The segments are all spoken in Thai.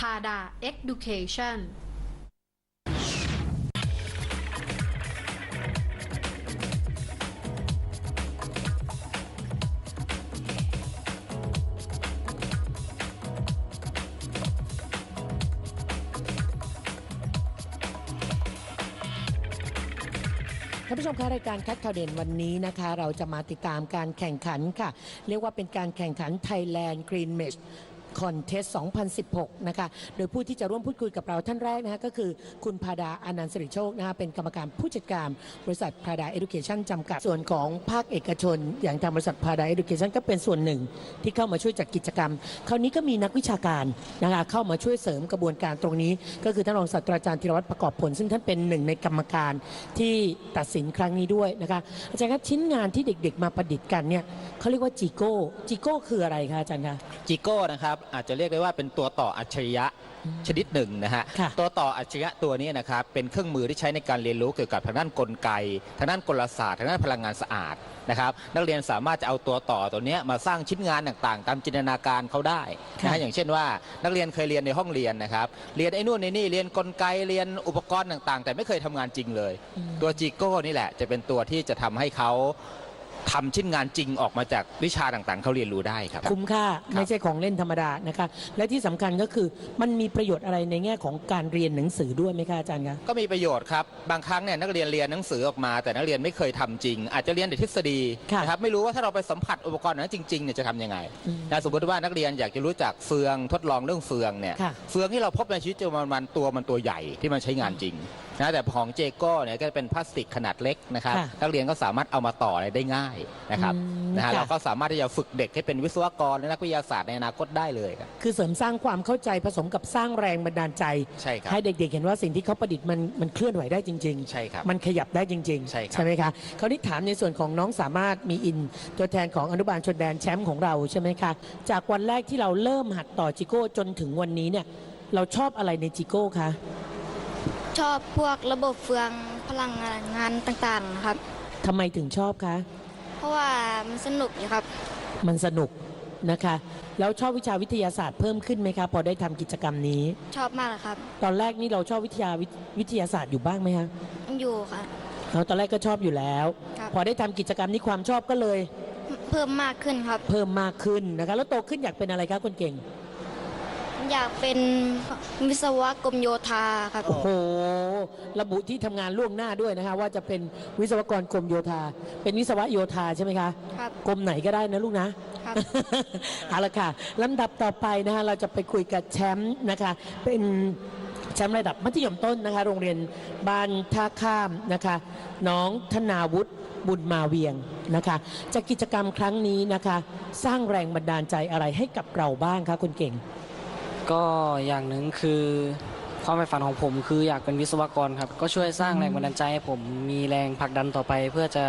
พาดา Education ท่านผู้ชมคะรายการคัดข่าวเด่นวันนี้นะคะ เราจะมาติดตามการแข่งขันค่ะ เรียกว่าเป็นการแข่งขัน Thailand Green Mesh Contest 2016 นะคะ โดยผู้ที่จะร่วมพูดคุยกับเราท่านแรกนะคะก็คือคุณพาดาอนันต์สิริโชคนะคะเป็นกรรมการผู้จัดการบริษัทพาดาเอ u c a t i o n จำกัด ส่วนของภาคเอกชน อย่างทางบริษัทพาดาเอ u c a t i o n ก็เป็นส่วนหนึ่งที่เข้ามาช่วยจัดกิจกรรม คราวนี้ก็มีนักวิชาการนะคะเข้ามาช่วยเสริมกระบวนการตรงนี้ ก็คือท่านรองศาสตราจารย์ธีรวัตรประกอบผล ซึ่งท่านเป็นหนึ่งในกรรมการที่ตัดสินครั้งนี้ด้วยนะคะอาจารย์ครับชิ้นงานที่เด็กๆ มาประดิษฐ์กันเนี่ยเขาเรียกว่าจิโก้จิโก้คืออะไรคะอาจารย์คะจิโก้นะครับอาจจะเรียกได้ว่าเป็นตัวต่ออัจฉริยะชนิดหนึ่งนะฮะค่ะตัวต่ออัจฉริยะตัวนี้นะครับเป็นเครื่องมือที่ใช้ในการเรียนรู้เกี่ยวกับทางด้านกลไก ทางด้านกลศาสตร์ทางด้านพลังงานสะอาดนะครับนักเรียนสามารถจะเอาตัวต่อตัวเนี้ยมาสร้างชิ้นงานต่างๆ ตามจินตนาการเขาได้นะค่ะ ฮะอย่างเช่นว่านักเรียนเคยเรียนในห้องเรียนนะครับเรียนไอ้นู่นไอ้นี่เรียนกลไกเรียนอุปกรณ์ต่างๆ แต่ไม่เคยทำงานจริงเลย ตัวจิโก้นี่แหละจะเป็นตัวที่จะทำให้เขา ทำชิ้นงานจริงออกมาจากวิชาต่างๆ เขาเรียนรู้ได้ครับ คุ้มค่าไม่ใช่ของเล่นธรรมดานะคะ และที่สำคัญก็คือมันมีประโยชน์อะไรในแง่ของการเรียนหนังสือด้วยไหมคะอาจารย์คะ ก็มีประโยชน์ครับ บางครั้งเนี่ยนักเรียนเรียนหนังสือออกมา แต่นักเรียนไม่เคยทำจริง อาจจะเรียนแต่ทฤษฎีค่ะ นะครับไม่รู้ว่าถ้าเราไปสัมผัสอุปกรณ์นั้นจริงๆเนี่ยจะทำยังไงอืมนะสมมติว่านักเรียนอยากจะรู้จักเฟืองทดลองเรื่องเฟืองเนี่ย ค่ะ เฟืองที่เราพบในชีวิตประจำวันตัวมันตัวใหญ่ที่มันใช้งานจริง นะแต่ของเจโก้เนี่ยก็เป็นพลาสติกขนาดเล็กนะครับค่ะนักเรียนก็สามารถเอามาต่ออะไรได้ง่ายนะครับอืมนะฮะค่ะ เราก็สามารถที่จะฝึกเด็กให้เป็นวิศวกรและนักวิทยาศาสตร์ในอนาคตได้เลยครับคือเสริมสร้างความเข้าใจผสมกับสร้างแรงบันดาลใจ ใช่ครับให้เด็กๆ เห็นว่าสิ่งที่เขาประดิษฐ์มันมันเคลื่อนไหวได้จริง ใช่ครับมันขยับได้จริงใช่ครับไหมคะคราวนี้ถามในส่วนของน้องสามารถมีอิน ตัวแทนของอนุบาลชนแดนแชมป์ของเราใช่ไหมคะจากวันแรกที่เราเริ่มหัดต่อจิโก้จนถึงวันนี้เนี่ยเราชอบอะไรในจิโก้คะ ชอบพวกระบบเฟืองพลังงานต่างๆครับ ทำไมถึงชอบคะ เพราะว่ามันสนุกดีครับ มันสนุกนะคะ แล้วชอบวิชาวิทยาศาสตร์เพิ่มขึ้นไหมคะพอได้ทำกิจกรรมนี้ ชอบมากเลยครับ ตอนแรกนี่เราชอบวิทยาวิวิทยาศาสตร์อยู่บ้างไหมคะยังอยู่ครับเราตอนแรกก็ชอบอยู่แล้ว ครับ พอได้ทำกิจกรรมนี้ความชอบก็เลย เพิ่มมากขึ้นครับ เพิ่มมากขึ้นนะคะ แล้วโตขึ้นอยากเป็นอะไรคะคนเก่ง อยากเป็นวิศวกรมโยธาครับ โอ้โห ระบุที่ทำงานล่วงหน้าด้วยนะคะ ว่าจะเป็นวิศวกรกรมโยธา เป็นวิศวะโยธาใช่ไหมคะ ครับกรมไหนก็ได้นะลูกนะ ครับ เอาละค่ะลำดับต่อไปนะคะเราจะไปคุยกับแชมป์นะคะ เป็นแชมป์ระดับมัธยมต้นนะคะ โรงเรียนบ้านท่าข้ามนะคะ น้องธนาวุฒิบุญมาเวียงนะคะจากกิจกรรมครั้งนี้นะคะ สร้างแรงบันดาลใจอะไรให้กับเราบ้างคะคุณเก่ง ก็อย่างหนึ่งคือความใฝ่ฝันของผมคืออยากเป็นวิศวกรครับ ก็ช่วยสร้างแรงบันดาลใจให้ผมมีแรงผลักดันต่อไป เพื่อจะ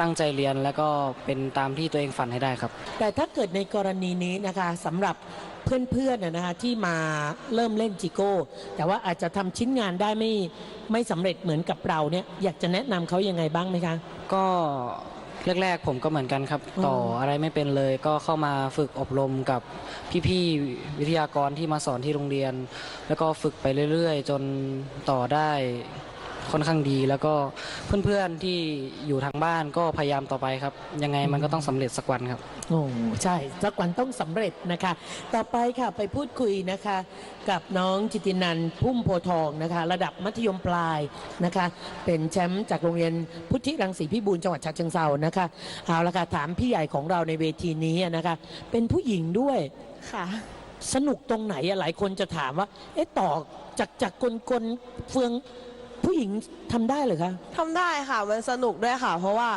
ตั้งใจเรียนแล้วก็เป็นตามที่ตัวเองฝันให้ได้ครับ แต่ถ้าเกิดในกรณีนี้นะคะสำหรับเพื่อนๆนะนะคะที่มาเริ่มเล่นจิโก้ แต่ว่าอาจจะทำชิ้นงานได้ไม่ไม่สำเร็จเหมือนกับเราเนี่ยอยากจะแนะนำเขายังไงบ้างไหมคะ ก็ แรกๆผมก็เหมือนกันครับอืมต่ออะไรไม่เป็นเลย ก็เข้ามาฝึกอบรมกับพี่ๆวิทยากรที่มาสอนที่โรงเรียน แล้วก็ฝึกไปเรื่อย ๆ จนต่อได้ ค่อนข้างดี แล้วก็เพื่อนๆที่อยู่ทางบ้านก็พยายามต่อไปครับ ยังไงมันก็ต้องสำเร็จสักวันครับ โอ้ใช่สักวันต้องสำเร็จนะคะ ต่อไปค่ะไปพูดคุยนะคะ กับน้องจิตินันท์พุ่มโพธิ์ทองนะคะ ระดับมัธยมปลายนะคะ เป็นแชมป์จากโรงเรียนพุทธิรังสีพิบูลจังหวัดฉะเชิงเซานะคะเอาละค่ะถามพี่ใหญ่ของเราในเวทีนี้นะคะ เป็นผู้หญิงด้วยค่ะ สนุกตรงไหนอะหลายคนจะถามว่า เอ๊ะต่อจากจากกลกลเฟือง ผู้หญิงทำได้เหรือคะ ทำได้ค่ะมันสนุกด้วยค่ะ เพราะว่า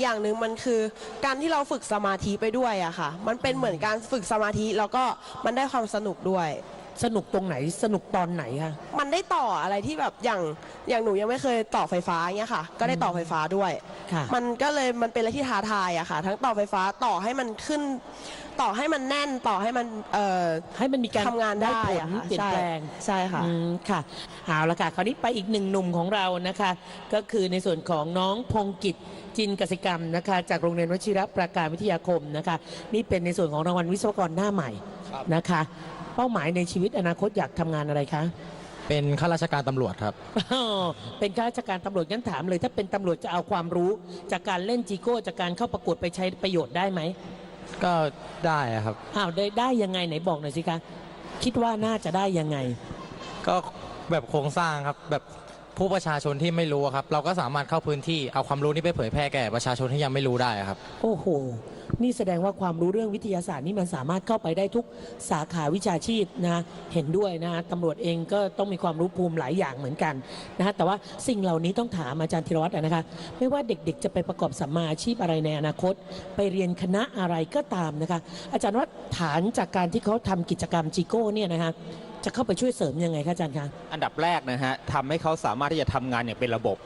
อย่างหนึ่งมันคือการที่เราฝึกสมาธิไปด้วยอะค่ะ มันเป็นเหมือนการฝึกสมาธิแล้วก็มันได้ความสนุกด้วย สนุกตรงไหนสนุกตอนไหนคะ มันได้ต่ออะไรที่แบบอย่างอย่างหนูยังไม่เคยต่อไฟฟ้าเงี้ยค่ะ ก็ได้ต่อไฟฟ้าด้วย ค่ะ มันก็เลยมันเป็นอะไรที่ท้าทายอะค่ะ ทั้งต่อไฟฟ้าต่อให้มันขึ้น ต่อให้มันแน่นต่อให้มันเอ่อ ให้มันมีการทำงานได้ผลอะค่ะเปลี่ยนใช่ แปลง ใช่ค่ะ อืมค่ะเอาละค่ะคราวนี้ไปอีกหนึ่งหนุ่มของเรานะคะ ก็คือในส่วนของน้องพงกิจจินกสิกรรมนะคะ จากโรงเรียนวชิรประการวิทยาคมนะคะ นี่เป็นในส่วนของรางวัลวิศวกรหน้าใหม่นะคะ เป้าหมายในชีวิตอนาคตอยากทำงานอะไรคะ เป็นข้าราชการตำรวจครับ อ้าวเป็นข้าราชการตำรวจงั้นถามเลย ถ้าเป็นตำรวจจะเอาความรู้ จากการเล่นจีโก้จากการเข้าประกวดไปใช้ประโยชน์ได้ไหมก็ได้อะครับ อ้าวได้ได้ยังไงไหนบอกหน่อยสิคะ คิดว่าน่าจะได้ยังไง ก็แบบโครงสร้างครับ แบบ ผู้ประชาชนที่ไม่รู้อะครับ เราก็สามารถเข้าพื้นที่เอาความรู้นี้ไปเผยแพร่แก่ประชาชนที่ยังไม่รู้ได้อะครับ โอ้โห นี่แสดงว่าความรู้เรื่องวิทยาศาสตร์นี่มันสามารถเข้าไปได้ทุกสาขาวิชาชีพนะ เห็นด้วยนะตำรวจเองก็ต้องมีความรู้ภูมิหลายอย่างเหมือนกันนะแต่ว่าสิ่งเหล่านี้ต้องถามอาจารย์ธีรวัตรนะคะ ไม่ว่าเด็กๆ จะไปประกอบสัมมาอาชีพอะไรในอนาคต ไปเรียนคณะอะไรก็ตามนะคะ อาจารย์ว่าฐานจากการที่เขาทำกิจกรรมจีโก้เนี่ยนะคะจะเข้าไปช่วยเสริมยังไงคะอาจารย์คะ อันดับแรกนะฮะทำให้เขาสามารถที่จะทำงานอย่างเป็นระบบ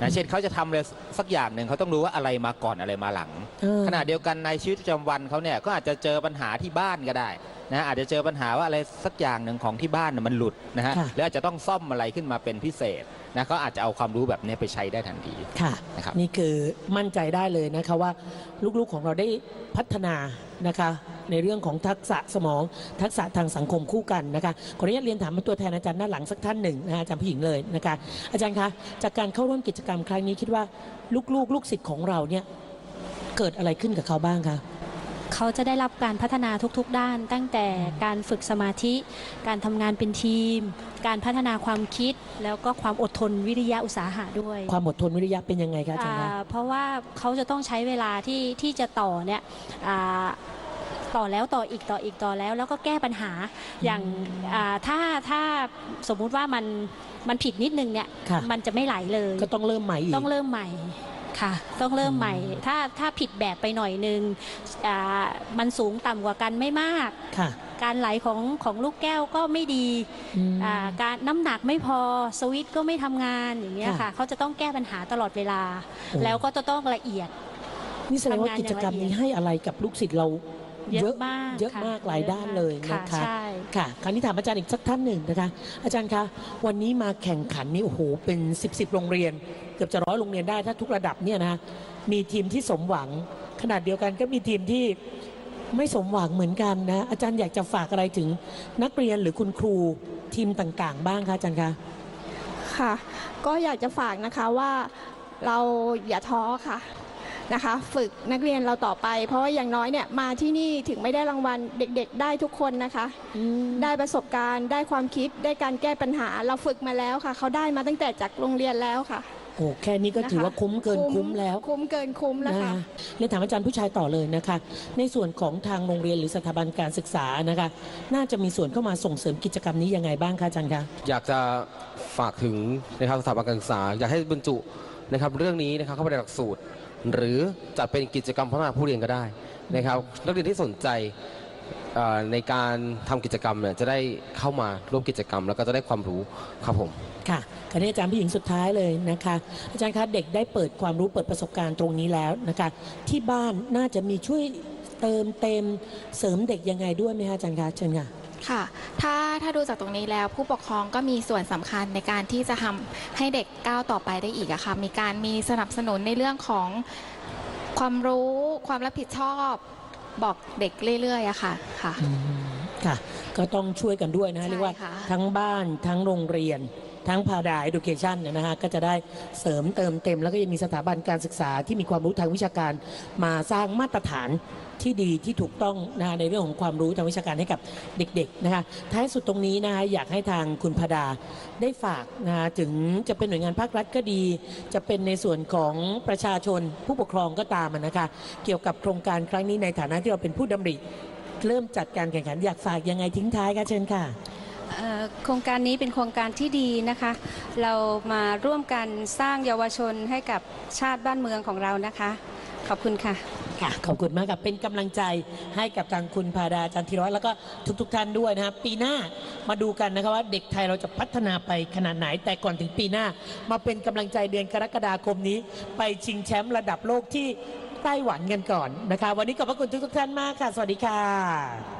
นะเช่นเขาจะทำอะไรสักอย่างหนึ่งเขาต้องรู้ว่าอะไรมาก่อนอะไรมาหลัง เออ ขณะเดียวกันในชีวิตประจำวันเขาเนี่ยก็อาจจะเจอปัญหาที่บ้านก็ได้ นะอาจจะเจอปัญหาว่าอะไรสักอย่างหนึ่งของที่บ้านน่ะมันหลุดนะฮะค่ะหรืออาจจะต้องซ่อมอะไรขึ้นมาเป็นพิเศษนะเขาอาจจะเอาความรู้แบบนี้ไปใช้ได้ทันทีค่ะนะครับนี่คือมั่นใจได้เลยนะคะว่าลูกๆของเราได้พัฒนานะคะในเรื่องของทักษะสมองทักษะทางสังคมคู่กันนะคะขออนุญาตเรียนถามเป็นตัวแทนอาจารย์ด้านหลังสักท่านหนึ่งนะคะอาจารย์ผู้หญิงเลยนะคะอาจารย์คะจากการเข้าร่วมกิจกรรมครั้งนี้คิดว่าลูกๆ ลูกศิษย์ของเราเนี่ยเกิดอะไรขึ้นกับเขาบ้างคะ เขาจะได้รับการพัฒนาทุกๆ ด้าน ตั้งแต่การฝึกสมาธิ การทำงานเป็นทีม การพัฒนาความคิด แล้วก็ความอดทนวิริยะอุตสาหะด้วยความอดทนวิริยะเป็นยังไงคะอาจารย์คะอ่าเพราะว่าเขาจะต้องใช้เวลาที่ที่จะต่อเนี่ยอ่าต่อแล้วต่ออีกต่ออีกต่อแล้ว แล้วก็แก้ปัญหาอย่างอ่าถ้าถ้าสมมุติว่ามันมันผิดนิดนึงเนี่ยค่ะ มันจะไม่ไหลเลย ก็ต้องเริ่มใหม่อีก ต้องเริ่มใหม่ ค่ะ ต้องเริ่มใหม่ ถ้าถ้าผิดแบบไปหน่อยนึงอ่ามันสูงต่ำกว่ากันไม่มากค่ะการไหลของของลูกแก้วก็ไม่ดีอืมอ่าการน้ำหนักไม่พอสวิตช์ก็ไม่ทำงานอย่างเงี้ยค่ะค่ะ เขาจะต้องแก้ปัญหาตลอดเวลาโอ้แล้วก็จะต้องละเอียด นี่แสดงว่าทำงานกิจกรรมอย่างละเอียดนี้ให้อะไรกับลูกศิษย์เรา เยอะมากเยอะค่มากหลายด้านเลยค่ะนะคะใช่ค่ะคราวนี้ถามอาจารย์อีกสักท่านหนึ่งนะคะ อาจารย์คะวันนี้มาแข่งขันนี่โอ้โหเป็น10บสโรงเรียน เกือบจะร้อยโรงเรียนได้ถ้าทุกระดับเนี่ยนะคะมีทีมที่สมหวัง ขนาดเดียวกันก็มีทีมที่ไม่สมหวังเหมือนกันนะ อาจารย์อยากจะฝากอะไรถึงนักเรียนหรือคุณครูทีมต่างๆ บ้างคะอาจารย์คะค่ะ ก็อยากจะฝากนะคะว่าเราอย่าท้อค่ะ นะคะ ฝึกนักเรียนเราต่อไป เพราะว่าอย่างน้อยเนี่ยมาที่นี่ถึงไม่ได้รางวัลเด็กๆ ได้ทุกคนนะคะ ได้ประสบการณ์ ได้ความคิดได้การแก้ปัญหาเราฝึกมาแล้วค่ะ เขาได้มาตั้งแต่จากโรงเรียนแล้วค่ะโอ้แค่นี้ก็ถือว่าคุ้มเกินคุ้มแล้ว คุ้มเกินคุ้มแล้วค่ะนะเรียนถามอาจารย์ผู้ชายต่อเลยนะคะ ในส่วนของทางโรงเรียนหรือสถาบันการศึกษานะคะ น่าจะมีส่วนเข้ามาส่งเสริมกิจกรรมนี้ยังไงบ้างคะอาจารย์คะอยากจะฝากถึงนะครับสถาบันการศึกษา อยากให้บรรจุนะครับเรื่องนี้นะครับเข้าไปในหลักสูตร หรือจัดเป็นกิจกรรมพัฒนาผู้เรียนก็ได้นะครับ นักเรียนที่สนใจในการทำกิจกรรมเนี่ยจะได้เข้ามาร่วมกิจกรรม แล้วก็จะได้ความรู้ครับผมค่ะคราวนี้อาจารย์ผู้หญิงสุดท้ายเลยนะคะ อาจารย์คะเด็กได้เปิดความรู้เปิดประสบการณ์ตรงนี้แล้วนะคะ ที่บ้านน่าจะมีช่วยเติมเต็มเสริมเด็กยังไงด้วยไหมคะอาจารย์คะเชิญค่ะ ค่ะ ถ้าถ้าดูจากตรงนี้แล้วผู้ปกครองก็มีส่วนสำคัญในการที่จะทำให้เด็กก้าวต่อไปได้อีกอะค่ะ มีการมีสนับสนุนในเรื่องของความรู้ความรับผิดชอบบอกเด็กเรื่อยๆอะค่ะค่ะค่ะ ก็ต้องช่วยกันด้วยนะใช่เรียกว่าค่ะ ทั้งบ้านทั้งโรงเรียน ทั้งพาดา education เนี่ยนะฮะก็จะได้เสริมเติมเต็ม แล้วก็ยังมีสถาบันการศึกษาที่มีความรู้ทางวิชาการมาสร้างมาตรฐานที่ดีที่ถูกต้องนะในเรื่องของความรู้ทางวิชาการให้กับเด็กๆนะคะท้ายสุดตรงนี้นะคะอยากให้ทางคุณพาดาได้ฝากนะคะถึงจะเป็นหน่วยงานภาครัฐก็ดี จะเป็นในส่วนของประชาชนผู้ปกครองก็ตามนะคะเกี่ยวกับโครงการครั้งนี้ในฐานะที่เราเป็นผู้ดำริ เริ่มจัดการแข่งขันอยากฝากยังไงทิ้งท้ายคะเชิญค่ะ โครงการนี้เป็นโครงการที่ดีนะคะ เรามาร่วมกันสร้างเยาวชนให้กับชาติบ้านเมืองของเรานะคะ ขอบคุณค่ะ ค่ะ ขอบคุณมากครับเป็นกำลังใจให้กับทางคุณพาดาจันทิรวัตแล้วก็ทุกๆทท่านด้วยนะครับปีหน้ามาดูกันนะครับว่าเด็กไทยเราจะพัฒนาไปขนาดไหน แต่ก่อนถึงปีหน้า มาเป็นกำลังใจเดือนกรกฎาคมนี้ ไปชิงแชมป์ระดับโลกที่ไต้หวันกันก่อนนะคะ วันนี้ขอบพระคุณทุกๆท่านมากค่ะ สวัสดีค่ะ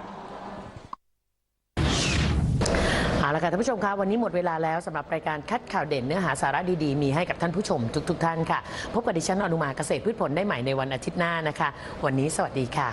เอาละค่ะท่านผู้ชมคะวันนี้หมดเวลาแล้วสำหรับรายการคัดข่าวเด่นเนื้อหาสาระดีๆ มีให้กับท่านผู้ชมทุกๆท่านค่ะ พบกับดิฉันอนุมาเกษตรพืชผลได้ใหม่ในวันอาทิตย์หน้านะคะ วันนี้สวัสดีค่ะ